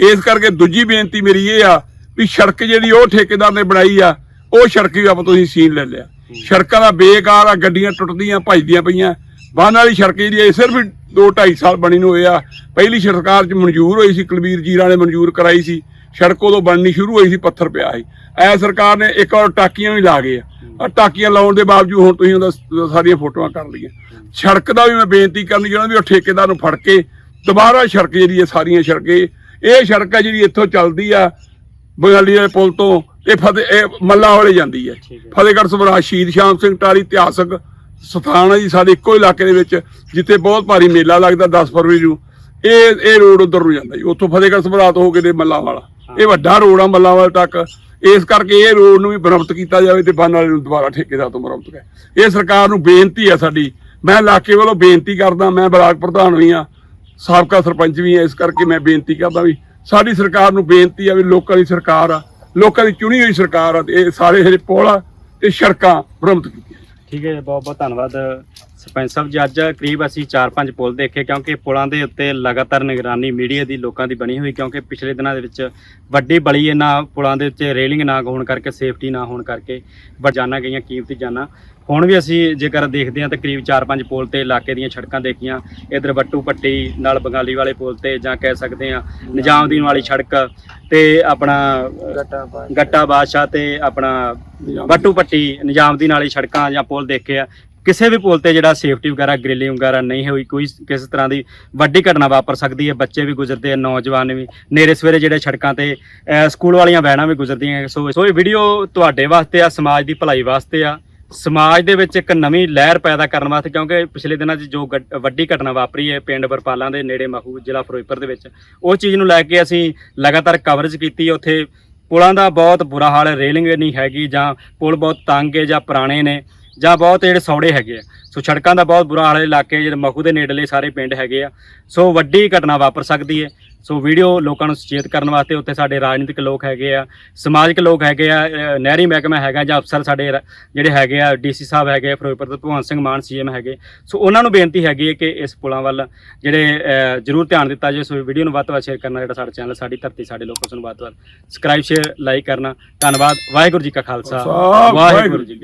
ਇਸ ਕਰਕੇ ਦੂਜੀ ਬੇਨਤੀ ਮੇਰੀ ਇਹ ਆ ਵੀ ਸੜਕ ਜਿਹੜੀ ਉਹ ਠੇਕੇਦਾਰ ਨੇ ਬਣਾਈ ਆ ਉਹ ਸੜਕ ਵੀ ਆਪਾਂ ਤੁਸੀਂ ਸੀਨ ਲੈ ਲਿਆ। ਸੜਕਾਂ ਦਾ ਬੇਕਾਰ ਆ ਗੱਡੀਆਂ ਟੁੱਟਦੀਆਂ ਭੱਜਦੀਆਂ ਪਈਆਂ। ਬਾਨ ਵਾਲੀ ਸੜਕ ਜਿਹੜੀ ਇਹ ਸਿਰਫ 2 2.5 ਸਾਲ ਬਣੀ ਨੂੰ ਹੋਇਆ ਪਹਿਲੀ ਸਰਕਾਰ 'ਚ ਮਨਜ਼ੂਰ ਹੋਈ ਸੀ ਕੁਲਬੀਰ ਜੀਰਾ ਨੇ ਮਨਜ਼ੂਰ ਕਰਾਈ ਸੀ। ਸੜਕ ਉਦੋਂ ਬਣਨੀ ਸ਼ੁਰੂ ਹੋਈ ਸੀ ਪੱਥਰ ਪਿਆ ਸੀ। ਐ ਸਰਕਾਰ ਨੇ ਇੱਕ ਵਾਰ ਟਾਕੀਆਂ ਵੀ ਲਾ ਗਏ ਆ। ਟਾਕੀਆਂ ਲਾਉਣ ਦੇ ਬਾਵਜੂਦ ਹੁਣ ਤੁਸੀਂ ਉਹਦਾ ਸਾਰੀਆਂ ਫੋਟੋਆਂ ਕਰ ਲਈਆਂ। ਸੜਕ ਦਾ ਵੀ ਮੈਂ ਬੇਨਤੀ ਕਰਨੀ ਚਾਹੁੰਦਾ ਵੀ ਉਹ ਠੇਕੇਦਾਰ ਨੂੰ ਫੜ ਕੇ ਦੁਬਾਰਾ ਸੜਕ ਜਿਹੜੀ ਹੈ ਸਾਰੀਆਂ ਸੜਕੇ ਇਹ ਸੜਕ ਆ ਜਿਹੜੀ ਇੱਥੋਂ ਚੱਲਦੀ ਆ ਬੰਗਾਲੀ ਵਾਲੇ ਪੁਲ ਤੋਂ ਇਹ ਫਤਿਹ ਇਹ ਮੱਲਾ ਵਾਲੇ ਜਾਂਦੀ ਹੈ। ਹੈ। ਫਤਿਹਗੜ੍ਹ ਸਭਰਾ ਸ਼ਹੀਦ ਸ਼ਾਮ ਸਿੰਘ ਟਾਰੀ ਇਤਿਹਾਸਕ ਸਥਾਨ ਹੈ ਜੀ ਸਾਡੇ ਇੱਕੋ ਇਲਾਕੇ ਦੇ ਵਿੱਚ ਜਿੱਥੇ ਬਹੁਤ ਭਾਰੀ ਮੇਲਾ ਲੱਗਦਾ 10 ਫਰਵਰੀ ਨੂੰ। ਇਹ ਇਹ ਰੋਡ ਉਧਰ ਨੂੰ ਜਾਂਦਾ ਜੀ ਉੱਥੋਂ ਫਤਿਹਗੜ੍ਹ ਸਭਰਾ ਤੋਂ ਹੋ ਕੇ ਤੇ ਮੱਲਾ ਵਾਲਾ। ਇਹ ਵੱਡਾ ਰੋਡ ਆ ਮੱਲਾ ਵਾਲਾ ਤੱਕ। ਇਸ ਕਰਕੇ ਇਹ ਰੋਡ ਨੂੰ ਵੀ ਮੁਰੰਮਤ ਕੀਤਾ ਜਾਵੇ ਤੇ ਬੰਨ ਵਾਲੇ ਨੂੰ ਦੁਬਾਰਾ ਠੇਕੇਦਾਰ ਤੋਂ ਮੁਰੰਮਤ ਕਰੇ। ਇਹ ਸਰਕਾਰ ਨੂੰ ਬੇਨਤੀ ਆ ਸਾਡੀ। ਮੈਂ ਇਲਾਕੇ ਵੱਲੋਂ ਬੇਨਤੀ ਕਰਦਾ ਮੈਂ ਬਲਾਕ ਪ੍ਰਧਾਨ ਵੀ ਆ ਸਾਬਕਾ ਸਰਪੰਚ ਵੀ ਆ ਇਸ ਕਰਕੇ ਮੈਂ ਬੇਨਤੀ ਕਰਦਾ ਵੀ ਸਾਡੀ ਸਰਕਾਰ ਨੂੰ ਬੇਨਤੀ ਆ ਵੀ ਲੋਕਾਂ ਦੀ ਸਰਕਾਰ ਆ ਲੋਕਾਂ ਦੀ ਚੁਣੀ ਹੋਈ ਸਰਕਾਰ ਆ ਤੇ ਇਹ ਸਾਰੇ ਜਿਹੜੇ ਪੁਲ ਆ ਤੇ ਸੜਕਾਂ ਮੁਰੰਮਤ ਕੀਤੀਆਂ ਠੀਕ ਹੈ ਬਹੁਤ ਬਹੁਤ ਧੰਨਵਾਦ। ਸਰਪੰਚ ਸਾਹਿਬ ਜੀ ਅੱਜ ਕਰੀਬ ਅਸੀਂ 4-5 ਪੁਲ ਦੇਖੇ ਕਿਉਂਕਿ ਪੁਲਾਂ ਦੇ ਉੱਤੇ ਲਗਾਤਾਰ ਨਿਗਰਾਨੀ ਮੀਡੀਆ ਦੀ ਲੋਕਾਂ ਦੀ ਬਣੀ ਹੋਈ ਕਿਉਂਕਿ ਪਿਛਲੇ ਦਿਨਾਂ ਦੇ ਵਿੱਚ ਵੱਡੀ ਬਲੀ ਇਹਨਾਂ ਪੁਲਾਂ ਦੇ ਉੱਤੇ ਰੇਲਿੰਗ ਨਾ ਹੋਣ ਕਰਕੇ ਸੇਫਟੀ ਨਾ ਹੋਣ ਕਰਕੇ ਜਾਨਾਂ ਗਈਆਂ ਕੀਮਤੀ ਜਾਨਾਂ। ਹੁਣ ਵੀ ਅਸੀਂ ਜੇਕਰ ਦੇਖਦੇ ਹਾਂ ਤਾਂ ਕਰੀਬ 4-5 ਪੁਲ ਤੇ ਇਲਾਕੇ ਦੀਆਂ ਸੜਕਾਂ ਦੇਖੀਆਂ। ਇਧਰ ਬੱਟੂ ਪੱਟੀ ਨਾਲ ਬੰਗਾਲੀ ਵਾਲੇ ਪੁਲ ਤੇ ਜਾਂ ਕਹਿ ਸਕਦੇ ਹਾਂ ਨਿਜ਼ਾਮਦੀਨ ਵਾਲੀ ਸੜਕ ਤੇ ਆਪਣਾ ਗੱਟਾ ਬਾਦਸ਼ਾਹ ਤੇ ਆਪਣਾ ਬੱਟੂ ਪੱਟੀ ਨਿਜ਼ਾਮਦੀਨ ਵਾਲੀ ਸੜਕਾਂ ਜਾਂ ਪੁਲ ਦੇਖੇ ਆ। ਕਿਸੇ ਵੀ ਪੁਲ ਤੇ ਜਿਹੜਾ ਸੇਫਟੀ ਵਗੈਰਾ ਗ੍ਰਿਲਿੰਗ ਵਗੈਰਾ ਨਹੀਂ ਹੋਈ, ਕੋਈ ਕਿਸੇ ਤਰ੍ਹਾਂ ਦੀ ਵੱਡੀ ਘਟਨਾ ਵਾਪਰ ਸਕਦੀ ਹੈ, ਬੱਚੇ ਵੀ ਗੁਜ਼ਰਦੇ ਆ, ਨੌਜਵਾਨ ਵੀ, ਨੇਰੇ ਸਵੇਰੇ ਜਿਹੜੇ ਸੜਕਾਂ ਤੇ ਸਕੂਲ ਵਾਲੀਆਂ ਵੈਨਾਂ ਵੀ ਗੁਜ਼ਰਦੀਆਂ ਸੋ ਸੋ ਇਹ ਵੀਡੀਓ ਤੁਹਾਡੇ ਵਾਸਤੇ ਆ, ਸਮਾਜ ਦੀ ਭਲਾਈ ਵਾਸਤੇ ਆ। ਸਮਾਜ ਦੇ ਵਿੱਚ ਇੱਕ ਨਵੀਂ ਲਹਿਰ ਪੈਦਾ ਕਰਨ ਵਾਸਤੇ, ਕਿਉਂਕਿ ਪਿਛਲੇ ਦਿਨਾਂ 'ਚ ਜੋ ਗੱਡ- ਵੱਡੀ ਘਟਨਾ ਵਾਪਰੀ ਹੈ, ਪਿੰਡ ਵਰਪਾਲਾਂ ਦੇ ਨੇੜੇ ਮਹੂ, ਜ਼ਿਲ੍ਹਾ ਫਿਰੋਜ਼ਪੁਰ ਦੇ ਵਿੱਚ, ਉਹ ਚੀਜ਼ ਨੂੰ ਲੈ ਕੇ ਅਸੀਂ ਲਗਾਤਾਰ ਕਵਰੇਜ ਕੀਤੀ ਉੱਥੇ ਪੁਲਾਂ ਦਾ ਬਹੁਤ ਬੁਰਾ ਹਾਲ ਹੈ ਰੇਲਿੰਗ ਨਹੀਂ ਹੈਗੀ ਜਾਂ ਪੁਲ ਬਹੁਤ ਤੰਗ ਹੈ ਜਾਂ ਪੁਰਾਣੇ ਨੇ। ਜਾਂ ਬਹੁਤ ਜਿਹੜੇ ਸੌੜੇ ਹੈਗੇ ਆ। ਸੋ ਸੜਕਾਂ ਦਾ ਬਹੁਤ ਬੁਰਾ ਹਾਲ ਹੈ ਇਲਾਕੇ ਜਿਹੜੇ ਮਖੂ ਦੇ ਨੇੜਲੇ ਸਾਰੇ ਪਿੰਡ ਹੈਗੇ ਆ। ਸੋ ਵੱਡੀ ਘਟਨਾ ਵਾਪਰ ਸਕਦੀ ਹੈ। ਸੋ ਵੀਡੀਓ ਲੋਕਾਂ ਨੂੰ ਸੁਚੇਤ ਕਰਨ ਵਾਸਤੇ ਉੱਥੇ ਸਾਡੇ ਰਾਜਨੀਤਿਕ ਲੋਕ ਹੈਗੇ ਆ ਸਮਾਜਿਕ ਲੋਕ ਹੈਗੇ ਆ ਨਹਿਰੀ ਮਹਿਕਮਾ ਹੈਗਾ ਜਾਂ ਅਫਸਰ ਸਾਡੇ ਜਿਹੜੇ ਹੈਗੇ ਆ ਡੀਸੀ ਸਾਹਿਬ ਹੈਗੇ ਆ, ਫਿਰੋਜ਼ਪੁਰ ਤੋਂ ਭਗਵੰਤ ਸਿੰਘ ਮਾਨ ਸੀਐਮ ਹੈਗੇ। ਸੋ ਉਹਨਾਂ ਨੂੰ ਬੇਨਤੀ ਹੈਗੀ ਹੈ ਕਿ ਇਸ ਪੁਲਾਂ ਵੱਲ ਜਿਹੜੇ ਜ਼ਰੂਰ ਧਿਆਨ ਦਿੱਤਾ ਜਾਵੇ ਸੋ ਵੀਡੀਓ ਨੂੰ ਵੱਧ ਤੋਂ ਵੱਧ ਸ਼ੇਅਰ ਕਰਨਾ ਜਿਹੜਾ ਸਾਡਾ ਚੈਨਲ ਸਾਡੀ ਧਰਤੀ ਸਾਡੇ ਲੋਕ ਨੂੰ ਵੱਧ ਤੋਂ ਵੱਧ ਸਬਸਕ੍ਰਾਈਬ ਸ਼ੇਅਰ ਲਾਈਕ ਕਰਨਾ। ਧੰਨਵਾਦ। ਵਾਹਿਗੁਰੂ ਜੀ ਕਾ ਖਾਲਸਾ। ਵਾਹਿਗੁਰੂ ਜੀ